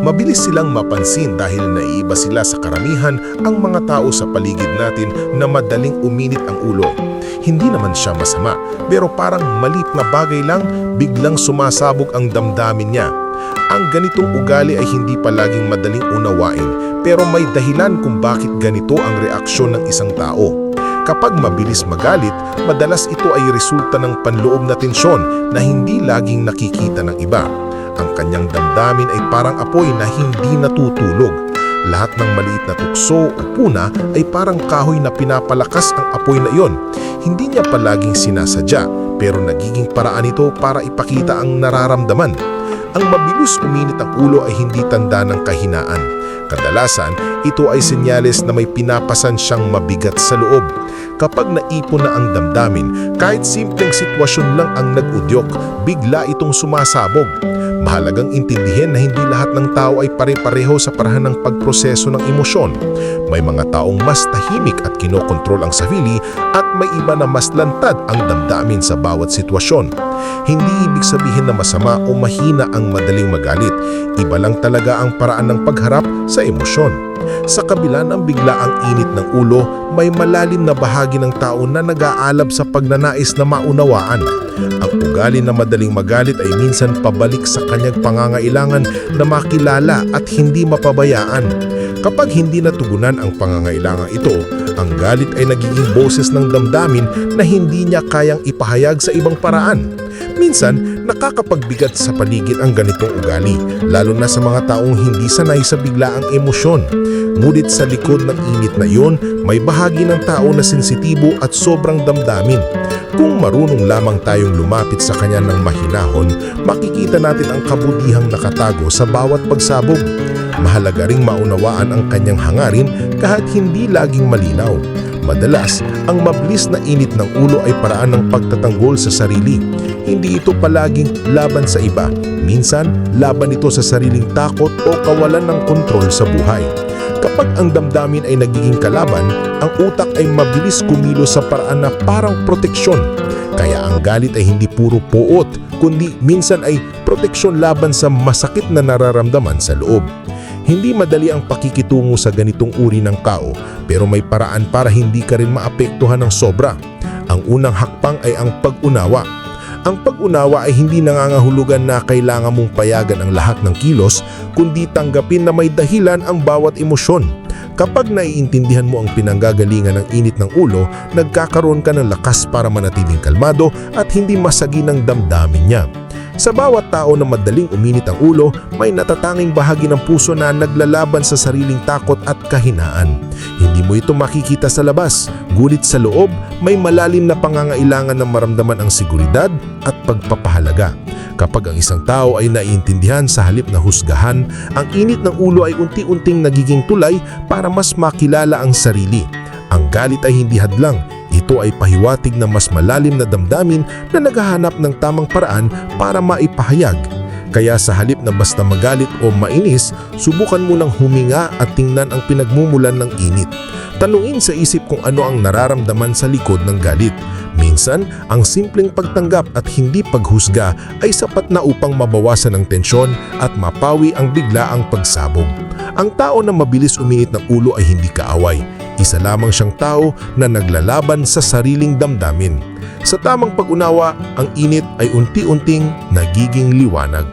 Mabilis silang mapansin dahil naiiba sila sa karamihan ang mga tao sa paligid natin na madaling uminit ang ulo. Hindi naman siya masama, pero parang malit na bagay lang, biglang sumasabog ang damdamin niya. Ang ganitong ugali ay hindi palaging madaling unawain, pero may dahilan kung bakit ganito ang reaksyon ng isang tao. Kapag mabilis magalit, madalas ito ay resulta ng panloob na tensyon na hindi laging nakikita ng iba. Ang kanyang damdamin ay parang apoy na hindi natutulog. Lahat ng maliit na tukso o puna ay parang kahoy na pinapalakas ang apoy na iyon. Hindi niya palaging sinasadya, pero nagiging paraan ito para ipakita ang nararamdaman. Ang mabilis uminit ang ulo ay hindi tanda ng kahinaan. Kadalasan, ito ay senyales na may pinapasan siyang mabigat sa loob. Kapag naipon na ang damdamin, kahit simpleng sitwasyon lang ang nag-udyok, bigla itong sumasabog. Mahalagang intindihin na hindi lahat ng tao ay pare-pareho sa parahan ng pagproseso ng emosyon. May mga taong mas tahimik at kinokontrol ang sarili at may iba na mas lantad ang damdamin sa bawat sitwasyon. Hindi ibig sabihin na masama o mahina ang madaling magalit. Iba lang talaga ang paraan ng pagharap sa emosyon. Sa kabila ng biglaang init ng ulo, may malalim na bahagi ng tao na nag-aalab sa pagnanais na maunawaan. Ang ugali na madaling magalit ay minsan pabalik sa kanyang pangangailangan na makilala at hindi mapabayaan. Kapag hindi natugunan ang pangangailangan ito, ang galit ay nagiging boses ng damdamin na hindi niya kayang ipahayag sa ibang paraan. Minsan, nakakapagbigat sa paligid ang ganitong ugali, lalo na sa mga taong hindi sanay sa biglaang emosyon. Ngunit sa likod ng init na iyon, may bahagi ng tao na sensitibo at sobrang damdamin. Kung marunong lamang tayong lumapit sa kanya ng mahinahon, makikita natin ang kabutihang nakatago sa bawat pagsabog. Mahalaga ring maunawaan ang kanyang hangarin kahit hindi laging malinaw. Madalas, ang mabilis na init ng ulo ay paraan ng pagtatanggol sa sarili. Hindi ito palaging laban sa iba. Minsan, laban ito sa sariling takot o kawalan ng kontrol sa buhay. Kapag ang damdamin ay nagiging kalaban, ang utak ay mabilis kumilos sa paraan na parang proteksyon. Kaya ang galit ay hindi puro puot, kundi minsan ay proteksyon laban sa masakit na nararamdaman sa loob. Hindi madali ang pakikitungo sa ganitong uri ng tao, pero may paraan para hindi ka rin maapektuhan ng sobra. Ang unang hakbang ay ang pag-unawa. Ang pag-unawa ay hindi nangangahulugan na kailangan mong payagan ang lahat ng kilos, kundi tanggapin na may dahilan ang bawat emosyon. Kapag naiintindihan mo ang pinanggagalingan ng init ng ulo, nagkakaroon ka ng lakas para manatiling kalmado at hindi masagi ng damdamin niya. Sa bawat tao na madaling uminit ang ulo, may natatanging bahagi ng puso na naglalaban sa sariling takot at kahinaan. Hindi mo ito makikita sa labas, gulit sa loob, may malalim na pangangailangan na maramdaman ang seguridad at pagpapahalaga. Kapag ang isang tao ay naiintindihan sa halip na husgahan, ang init ng ulo ay unti-unting nagiging tulay para mas makilala ang sarili. Ang galit ay hindi hadlang, ito ay pahiwatig na mas malalim na damdamin na naghahanap ng tamang paraan para maipahayag. Kaya sa halip na basta magalit o mainis, subukan mo lang huminga at tingnan ang pinagmumulan ng init. Tanungin sa isip kung ano ang nararamdaman sa likod ng galit. Minsan, ang simpleng pagtanggap at hindi paghusga ay sapat na upang mabawasan ang tensyon at mapawi ang biglaang pagsabog. Ang tao na mabilis uminit ng ulo ay hindi kaaway. Isa lamang siyang tao na naglalaban sa sariling damdamin. Sa tamang pag-unawa, ang init ay unti-unting nagiging liwanag.